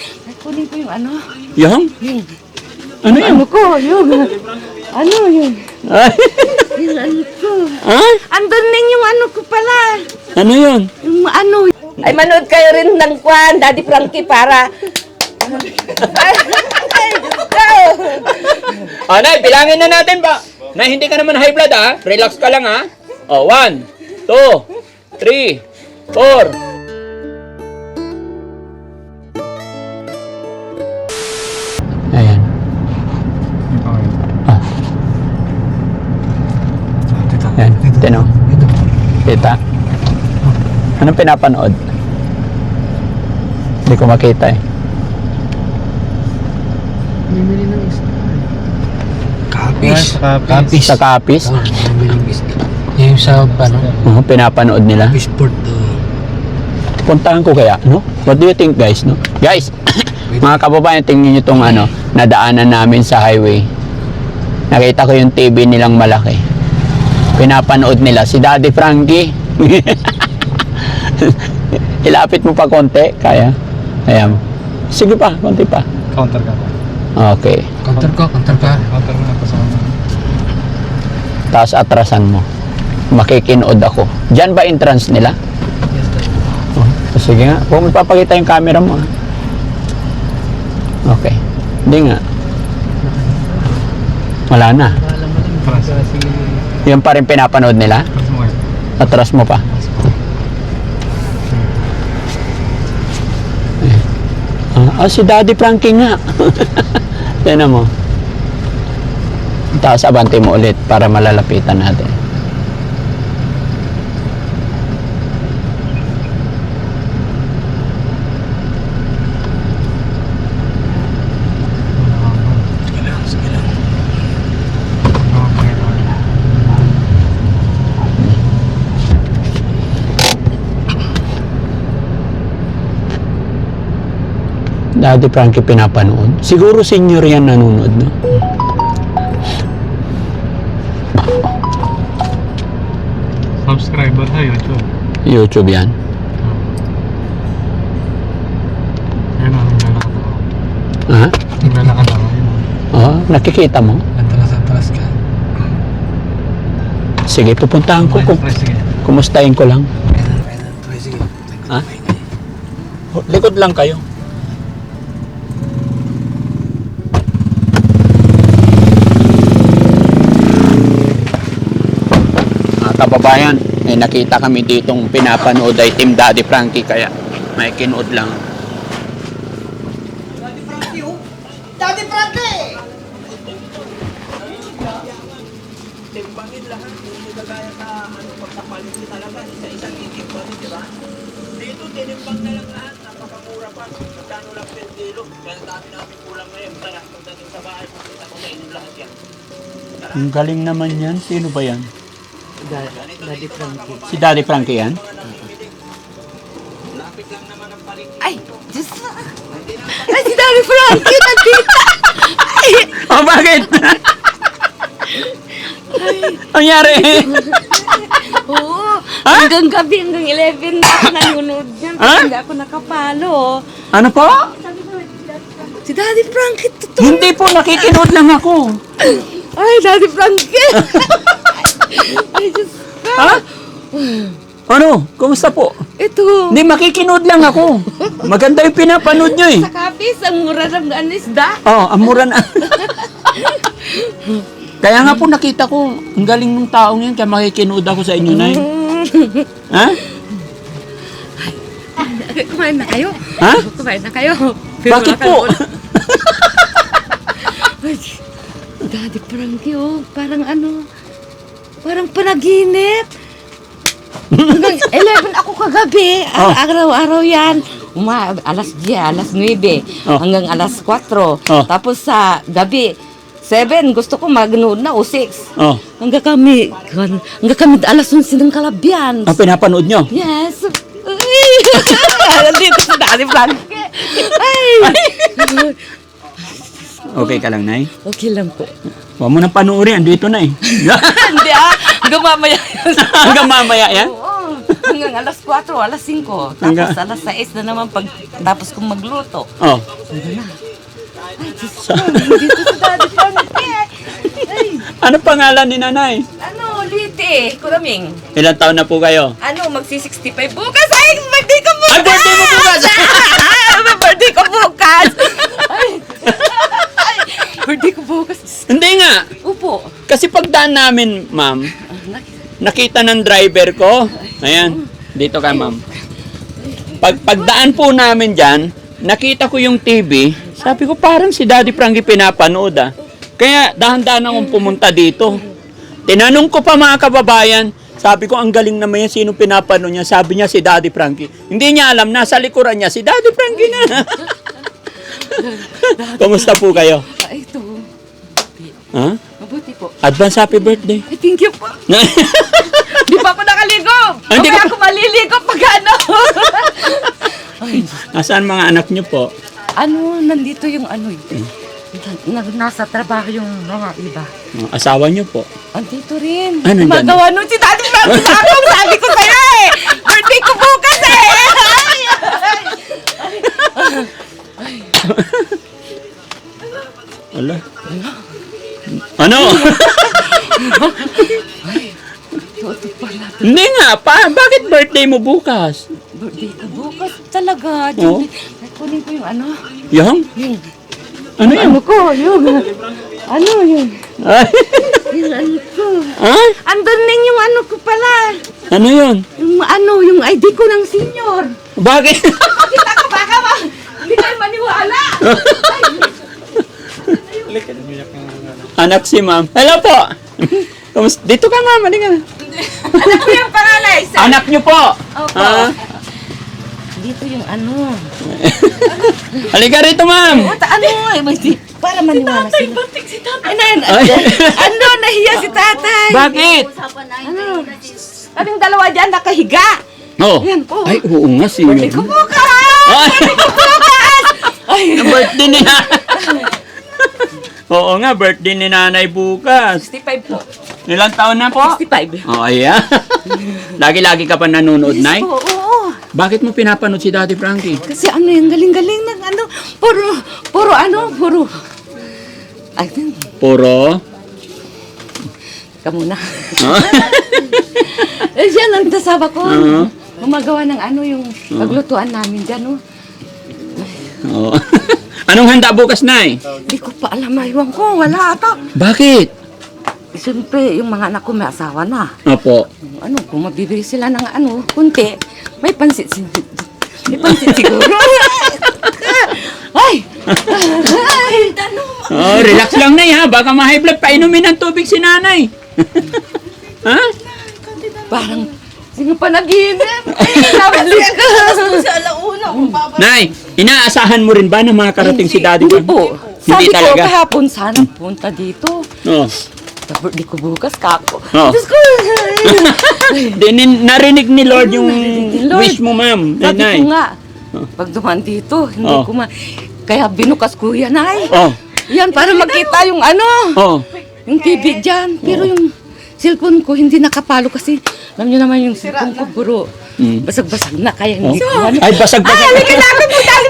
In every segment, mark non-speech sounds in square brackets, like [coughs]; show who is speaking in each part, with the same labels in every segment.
Speaker 1: Ay, kunin ko yung ano. Yung? Yung. Ano yung? Ano ko, yung. Ano yun? Ay. yung ano ko. Ha? Andun din yung ano ko pala. Ano yun? Yung ano.
Speaker 2: Ay, manood kayo rin ng kwan, Daddy Frankie, para... Ay,
Speaker 3: Anay, bilangin na natin ba? Na hindi ka naman high blood ah. Relax ka lang ha. Ah. oh, one, two, three, four, Tino? Kita? Anong pinapanood? Hindi ko makita eh. Bumili ng isda. Kapis.
Speaker 4: Kapis.
Speaker 3: Sa kapis? Oo, bumili
Speaker 1: ng isda. Yung sa ano?
Speaker 3: Oo, pinapanood nila. Kapis port to. Puntahan ko kaya, no? What do you think guys, no? Guys, [coughs] mga kababayan, tingnan nyo itong ano, nadaanan namin sa highway. Nakita ko yung TV nilang malaki pinapanood nila si Daddy Frankie [laughs] ilapit mo pa konti kaya kaya sige pa konti pa counter ka okay
Speaker 4: counter ko, counter ka counter mo na kasama ano.
Speaker 3: tapos atrasan mo makikinood ako Diyan ba entrance nila yes sir oh, sige nga huwag mo papakita yung camera mo ah. okay hindi nga wala na wala mo yun pa rin pinapanood nila? Atras mo pa. Ah, si Daddy Frankie nga. [laughs] Tignan mo. Tapos abante mo ulit para malalapitan natin. Daddy Frankie pinapanood. Siguro senior yan nanonood, no?
Speaker 4: Subscriber sa YouTube.
Speaker 3: YouTube yan. Ayun na, naglalakad ako. Ha? Naglalakad ako. Oo, oh, nakikita mo? Atras-atras ka. Sige, pupuntahan ko. Kung, kumustahin ko lang. Ha? Likod lang kayo. kababayan, eh, nakita kami ditong pinapanood ay Team Daddy Frankie kaya may kinood lang.
Speaker 1: Daddy Frankie oh! Daddy Frankie! Timbangin lahat, hindi kagaya sa ano, pagkapalit talaga, isa-isang titimbangin, di ba?
Speaker 3: Dito, tinimbang lang lahat, napakamura pa, magkano lang per kilo, kaya dami namin kulang ngayon, tara, pagdating sa bahay, makita ko na yan. Ang galing naman yan, sino ba yan?
Speaker 1: Da Daddy Frankie.
Speaker 3: Si Daddy Frankie yan?
Speaker 1: Ay, Diyos na. Ay, si Daddy Frankie, nandito.
Speaker 3: [laughs] oh, bakit? Ang yari?
Speaker 1: Oo. Ha? Hanggang gabi, hanggang 11 na ako nanonood niyan. Ha? Hindi ako nakapalo. Ano po? Si Daddy Frankie,
Speaker 3: totoo. Hindi po, nakikinood lang ako.
Speaker 1: Ay, Daddy Frankie. [laughs] Ay,
Speaker 3: Diyos. Ha? Ano? Kumusta po? Ito. Hindi, makikinood lang ako. Maganda yung pinapanood nyo eh.
Speaker 1: Sa kapis, ang mura ng ano, isda.
Speaker 3: Oo, oh, ang mura na. [laughs] kaya nga po nakita ko, ang galing ng taong yan, kaya makikinood ako sa inyo na yun. [laughs] ha?
Speaker 1: Kumain na kayo. Ha? Kumain na kayo. Bakit po? [laughs] Daddy Frankie, oh, parang ano, Parang panaginip. Hanggang 11 [laughs] ako kagabi. Oh. Araw-araw yan. Uma, alas 10, alas 9, oh. Ah. hanggang alas 4. Oh. Ah. Tapos sa gabi, 7, gusto ko magnood na o 6. Oh. Hanggang kami, hanggang kami alas 11 ng kalabian.
Speaker 3: Ang pinapanood nyo?
Speaker 1: Yes. Nandito [laughs] sa dali plan.
Speaker 3: okay ka lang, Nay?
Speaker 1: Okay lang po.
Speaker 3: Huwag mo nang panuuri, andito na eh. [laughs]
Speaker 1: Hindi ah, hanggang mamaya yun.
Speaker 3: Hanggang mamaya yan?
Speaker 1: Oo, hanggang alas 4, alas 5. Tapos Hanggang- alas 6 na naman pag tapos kong magluto. Oo. Oh. Ay, Diyos ko, dito sa daddy Frankie.
Speaker 3: Ay, Ano pangalan ni nanay?
Speaker 1: ano, liti eh, kuraming.
Speaker 3: Ilang taon na po kayo?
Speaker 1: Ano, magsi-65 bukas. Ay, birthday ko bukas!
Speaker 3: Ay, birthday mo bukas!
Speaker 1: [laughs] birthday ko bukas! boss. [laughs] Hindi nga. Upo.
Speaker 3: Kasi pagdaan namin, ma'am, nakita ng driver ko. Ayan. Dito ka, ma'am. Pag, pagdaan po namin dyan, nakita ko yung TV. Sabi ko, parang si Daddy Frankie pinapanood ah. Kaya dahan-dahan akong pumunta dito. Tinanong ko pa mga kababayan, sabi ko, ang galing naman yan, sino pinapanood niya? Sabi niya, si Daddy Frankie. Hindi niya alam, nasa likuran niya, si Daddy Frankie na. [laughs] Kumusta po kayo? Ha? Mabuti po. Advance happy birthday.
Speaker 1: Ay, thank you po. [laughs] Di pa po nakaligo. Ay, hindi ko- ako maliligo pag ano.
Speaker 3: [laughs] Nasaan mga anak niyo po?
Speaker 1: ano, nandito yung ano eh. eh. Na, nasa trabaho yung mga iba.
Speaker 3: Oh, asawa niyo po.
Speaker 1: Andito rin. Ah, nandyan. Gumagawa nun si Daddy Frankie sa ako. Sabi ko sa'yo eh.
Speaker 3: Hindi nga, pa, bakit birthday mo bukas?
Speaker 1: Birthday ko bukas talaga. Yung, oh. Kunin ko yung ano.
Speaker 3: Yan? Yung. Ano yun? Ano
Speaker 1: ko, yung. Ano yun? yung ano ko. Ha? Andun din yung ano ko pala. Ano yun? Yung ano, yung ID ko ng senior.
Speaker 3: Bakit? Kita ko baka ba? Hindi tayo maniwala. Anak si ma'am. Hello po. Dito ka ma'am, halika.
Speaker 1: Anak ko yung paralyzed.
Speaker 3: Anak niyo po.
Speaker 1: Opo. Ah. Dito yung ano.
Speaker 3: Halika rito, ma'am.
Speaker 1: ano eh, may si... Para maniwala si sila. batik si tatay. Ano, ano, Ay. ano, nahiya si tatay.
Speaker 3: Bakit? Usapan na yun. Ano?
Speaker 1: Kaming dalawa dyan, nakahiga. Oh. Ayan po. Ay,
Speaker 3: oo nga, senior. Hindi ko po ka! Ay, Ang [laughs] birthday ni [laughs] Oo nga, birthday ni nanay bukas. 65 po. Ilang taon na po? 65. Oh, ayan. [laughs] Lagi-lagi ka pa nanonood, yes, Nay?
Speaker 1: Po, oo.
Speaker 3: Bakit mo pinapanood si Daddy Frankie?
Speaker 1: Kasi ano yung galing-galing ng ano, puro, puro ano, puro,
Speaker 3: I think. Puro?
Speaker 1: Ka muna. Huh? [laughs] eh, yan ang kasama ko. Uh-huh. Gumagawa ng ano yung paglutuan namin dyan, no?
Speaker 3: Oh. Oo. [laughs] Anong handa bukas, Nay?
Speaker 1: Hindi ko pa alam, aywan ko. Wala ata.
Speaker 3: Bakit?
Speaker 1: Siyempre, yung mga anak ko may asawa na. Apo. Ano, kung mabibili sila ng ano, kunti, may pansit siguro. May pansit siguro. [laughs] Ay! Ay!
Speaker 3: Oh, relax lang na ha. Baka ma-high painumin ng tubig si nanay. [laughs]
Speaker 1: ha? Parang, sino pa naginip? Nabalik ka.
Speaker 3: Sa alauna, kung Nay, inaasahan mo rin ba na makarating si Daddy Hindi Juan? po.
Speaker 1: Hindi Sabi ko talaga. kahapon, sana punta dito. Oh tapos oh. eh. [laughs] di ko bukas kako. Oh. ko!
Speaker 3: Dinin, narinig ni Lord yung Lord. wish mo, ma'am. Sabi ko nga,
Speaker 1: oh. pag duman dito, hindi oh. ko ma... Kaya binukas ko yan, ay. Oh. Yan, para makita yung ano. Oh. Yung TV dyan. Pero oh. yung cellphone ko hindi nakapalo kasi alam niyo naman yung cellphone ko puro mm. basag-basag na kaya hindi oh.
Speaker 3: ko. Ano. Ay, basag-basag. Ay, ah,
Speaker 1: halika na ako po tayo.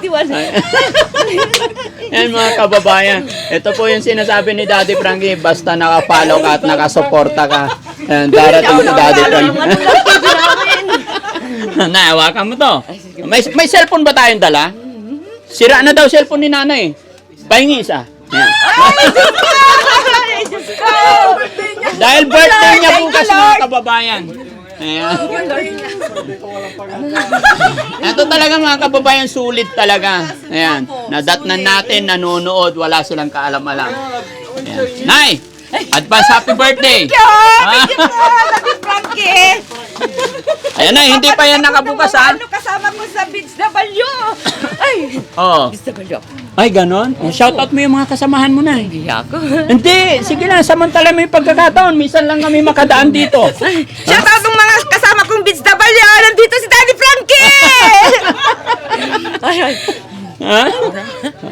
Speaker 3: 21. Yan mga kababayan. Ito po yung sinasabi ni Daddy Frankie. Basta naka-follow ka at naka-suporta ka. Yan, darating si Daddy Frankie. Eh. [laughs] Naawakan mo to. May, may cellphone ba tayong dala? Sira na daw cellphone ni nanay. Pahingi isa. Yan. [laughs] Dahil birthday niya bukas mga kababayan. Ayan. Ito oh, talaga mga kababayan, sulit talaga. Ayan. Nadatnan natin, nanonood, wala silang kaalam-alam. Ayan. Nay! Advance happy birthday! Thank
Speaker 1: you! Thank you po! Love
Speaker 3: Frankie! Ayan na, hindi pa yan nakabukas ha? Ano
Speaker 1: kasama ko sa Beach W? Ay!
Speaker 3: Oh. Beach ay, ganon? Oh, Shoutout mo yung mga kasamahan mo na. Hindi ako. Hindi, sige na, samantala mo yung pagkakataon. Minsan lang kami makadaan dito.
Speaker 1: [laughs] Shoutout ng mga kasama kong Beats W. Ah, nandito si Daddy Frankie! [laughs]
Speaker 3: ay, ay. Ha?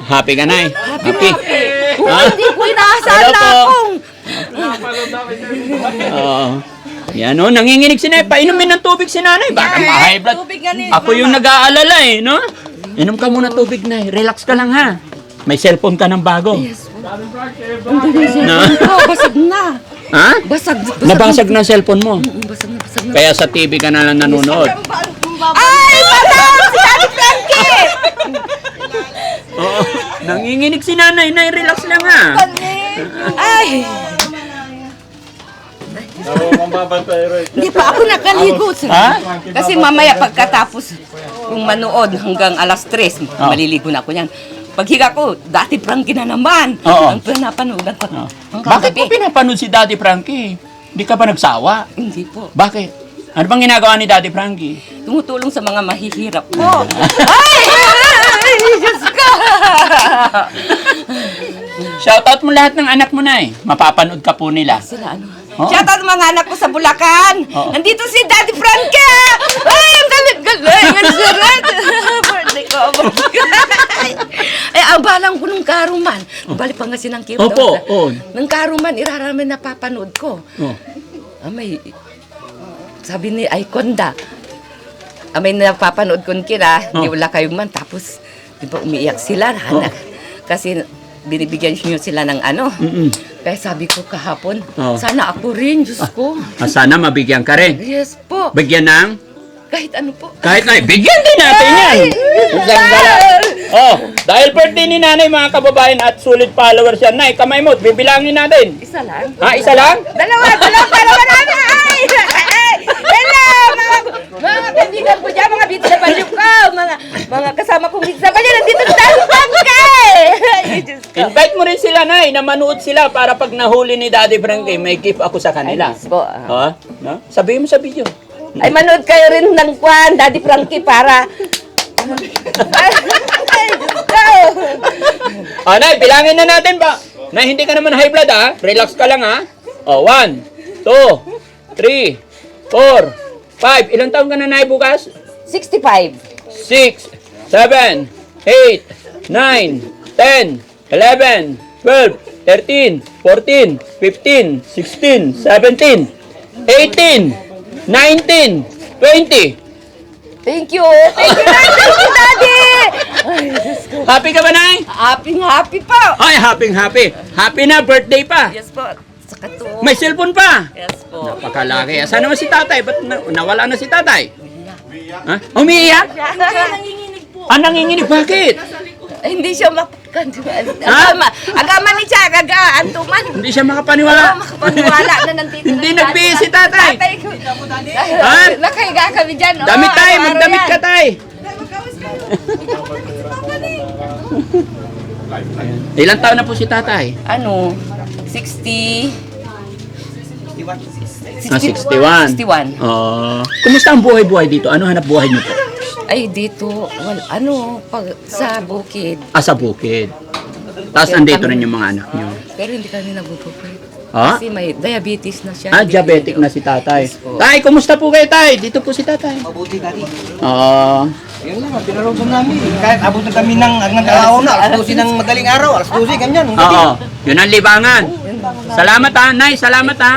Speaker 3: Happy ka na eh.
Speaker 1: Happy. happy. happy. Ha? Hindi ko inaasahan na akong.
Speaker 3: Oo. Yan o, oh, nanginginig si nanay. Painumin ng tubig si nanay. Baka ma-high blood. Ako yung nag-aalala eh, no? Inom ka muna tubig na. Relax ka lang ha. May cellphone ka ng bago. Yes po.
Speaker 1: Ang daming cellphone ko. Basag na.
Speaker 3: Ha? Basag. basag Nabasag na ang cellphone mo. Mm, mm, Basag na, basag na. Kaya sa TV ka na lang nanonood.
Speaker 1: Ay! Patang! Si Daddy Frankie!
Speaker 3: Oo. Nanginginig si nanay. Nay, relax lang ha. Ay!
Speaker 1: Hindi pa ako nakaligo, sir. Ha? Kasi mamaya pagkatapos kung manood hanggang alas 3, Oo. Ah. maliligo na ako niyan. Paghiga ko, dati Frankie na naman. Oo. Ang pinapanood ko. Ah.
Speaker 3: Hanggang Bakit gabi. pinapanood si Dati Frankie? Hindi ka ba nagsawa? Hindi po. Bakit? Ano bang ginagawa ni Daddy Frankie?
Speaker 1: Tumutulong sa mga mahihirap po. ay! Ay! Diyos
Speaker 3: ko! Shoutout mo lahat ng anak mo na eh. Mapapanood ka po nila. Sila
Speaker 1: ano? Oh. Shout out mga anak ko sa Bulacan. Oo. Nandito si Daddy Frankie! Ay, ang galing galing. Ang sarap. [laughs] Birthday ko. oh my God. Ay, ang balang ko ng karuman. Balik pa nga sinang kip. Opo, oo. Ng karuman, iraramin na papanood ko. Oh. Ah, may... Sabi ni Iconda, amay ah, may napapanood ko kila, di wala kayo man. Tapos, di ba umiiyak sila, hanak. Kasi binibigyan niyo sila ng ano, Mm-mm. Kaya eh, sabi ko kahapon, Oo. Oh. sana ako rin, Diyos ah, ko.
Speaker 3: Ah, sana mabigyan ka rin.
Speaker 1: Yes po.
Speaker 3: Bigyan ng...
Speaker 1: Kahit ano po.
Speaker 3: Kahit na, bigyan din natin yan! Isang Oh, dahil birthday ni nanay mga kababayan at sulit followers yan. Nay, kamay mo, bibilangin natin. Isa lang. Ha, isa lang?
Speaker 1: Dalawa, dalawa, dalawa na na! Ay! Ay! Hello, mga, mga kaibigan ko dyan, mga bits Baliw ko, mga, mga kasama kong bits Baliw
Speaker 3: Nay, na manood sila para pag nahuli ni Daddy Frankie, may gift ako sa kanila. Ay, po. Ah. Ha? No? Sabihin mo sa video.
Speaker 2: Ay, manood kayo rin ng kwan, Daddy Frankie, para... Ay,
Speaker 3: ah, bilangin na natin ba? Na hindi ka naman high blood, ha? Ah. Relax ka lang, ha? Ah. Oh, one, two, three, four, five. Ilang taon ka na, Nay, bukas?
Speaker 2: 65.
Speaker 3: Six, seven, eight, nine, ten, eleven, 13, 14, 15, 16, 17, 18, 19, 20.
Speaker 2: Thank you! Thank you, Nay! Daddy!
Speaker 3: Ay, Diyos ko. Happy ka ba, Nay?
Speaker 2: Happy, happy po!
Speaker 3: Ay, happy, happy. Happy na, birthday pa. Yes po. Sa katuo. May cellphone pa. Yes po. Napakalaki. Asan naman si tatay? Ba't na- nawala na si tatay? Ha? Umiiyak? Ay, ah, nanginginig po. Ah, nanginginig. Bakit?
Speaker 2: Ay, hindi siya map... Kaduan. Agama. Agama ni siya. Aga. Antuman.
Speaker 3: Hindi siya makapaniwala. Oo, makapaniwala na nandito. Hindi na nagbihi si tatay. Tatay ko.
Speaker 2: Ha? Nakahiga kami dyan. Oo, oh,
Speaker 3: Damit tayo. araw-araw Magdamit yan. ka tay. [laughs] Ilang taon na po si tatay?
Speaker 2: Ano? 60...
Speaker 3: Ah, 61. 61. Oh. Kumusta ang buhay-buhay dito? Ano hanap buhay niyo po?
Speaker 2: Ay, dito, well, ano, pag, sa bukid.
Speaker 3: Ah, sa bukid. Tapos andito kami- rin yung mga anak nyo.
Speaker 2: Pero hindi kami nagugupit. Ha? Kasi may diabetes na siya.
Speaker 3: Ah, diabetic na si tatay. Yes Tay, kumusta po kayo tay? Dito po si tatay.
Speaker 4: Mabuti dati.
Speaker 3: Ah,
Speaker 4: Yun lang, ang pinarugtong namin. Kahit abot na kami ng ng araw na, alas 12 ng madaling araw, alas 12, ganyan. oo.
Speaker 3: Ah, ah. Yun ang libangan. Salamat ha, ah, Nay. Salamat ha.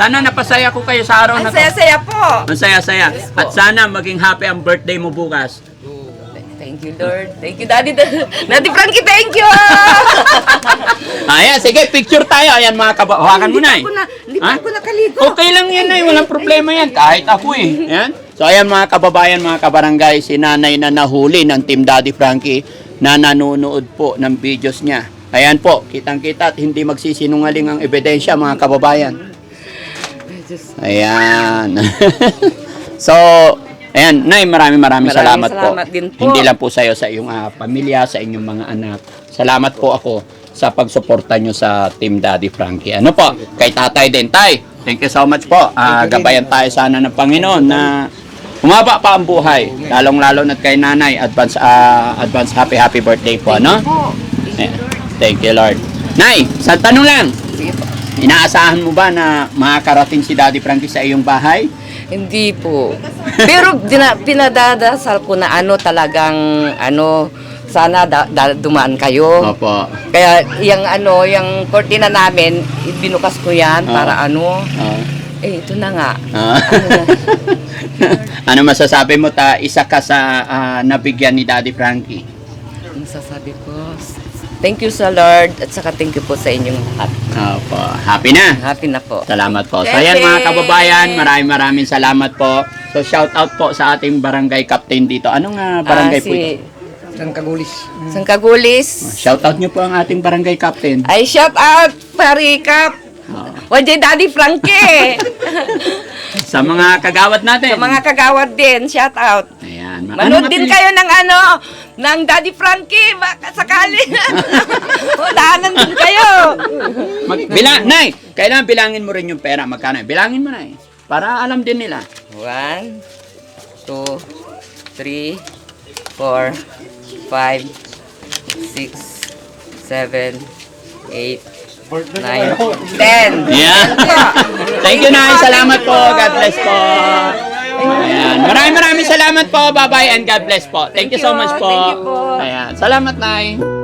Speaker 3: Sana napasaya ko kayo sa araw na
Speaker 2: to. saya-saya po.
Speaker 3: masaya saya Yes po. At sana maging happy ang birthday mo bukas.
Speaker 2: Thank you, Lord. Thank you, Daddy. [laughs] Daddy Frankie, thank you! [laughs]
Speaker 3: Ayan, sige, picture tayo. Ayan mga kaba. Hawakan mo na eh. Hindi pa na- hindi pa Ha? ako nakaligo. Okay lang yan eh, ay. Walang problema yan. Kahit ako eh. Ayan. So ayan mga kababayan, mga kabarangay, si nanay na nahuli ng Team Daddy Frankie na nanonood po ng videos niya. Ayan po, kitang-kita at hindi magsisinungaling ang ebidensya mga kababayan. Ayan. [laughs] so, ayan, Nay, maraming maraming, maraming salamat, salamat po. Din po. Hindi lang po sa iyo, sa iyong uh, pamilya, sa inyong mga anak. Salamat po ako sa pagsuporta nyo sa Team Daddy Frankie. Ano po, kay tatay din. Tay, thank you so much po. Uh, gabayan tayo sana ng Panginoon na Humaba pa ang buhay. Lalong-lalo na kay nanay. Advance, uh, advance happy, happy birthday po, ano? Thank you, Lord. Eh, thank you, Lord. Nay, sa tanong lang. Sige po. Inaasahan mo ba na makakarating si Daddy Frankie sa iyong bahay?
Speaker 2: Hindi po. Pero dina, pinadadasal ko na ano talagang ano sana da, da, dumaan kayo. Opo. Kaya yung ano, yung kortina namin, binukas ko yan oh. para ano. Oh. Eh, ito na nga. Oh. ano, na?
Speaker 3: ano masasabi mo ta, isa ka sa uh, nabigyan ni Daddy Frankie?
Speaker 2: Thank you sa Lord at saka thank you po sa inyong lahat.
Speaker 3: Opo. Happy na.
Speaker 2: Happy na po.
Speaker 3: Salamat po. So ayan mga kababayan, maraming maraming salamat po. So shout out po sa ating barangay captain dito. Anong uh, barangay ah, si... po ito?
Speaker 4: Sangkagulis.
Speaker 2: Sangkagulis.
Speaker 3: Oh, shout out niyo po ang ating barangay captain.
Speaker 2: Ay shout out pare cap. Oh. Wajay Daddy Frankie.
Speaker 3: [laughs] sa mga kagawad natin.
Speaker 2: Sa mga kagawad din, shout out. Ayan. Ayan, Manood Anong din kayo ng ano, ng Daddy Frankie, baka sakali. o, [laughs] daanan din kayo.
Speaker 3: Mag- bila, nay, kailangan bilangin mo rin yung pera. Magkano? yun. Bilangin mo, nay. Para alam din nila.
Speaker 2: One, two, three, four, five, six, seven, eight, nine, ten. Yeah.
Speaker 3: Thank you, nay. Salamat po. God bless po. Ayan. Maraming maraming salamat po. Bye-bye and God bless po. Thank you so much oh. po. Thank you po. Ayan. Salamat, Nay.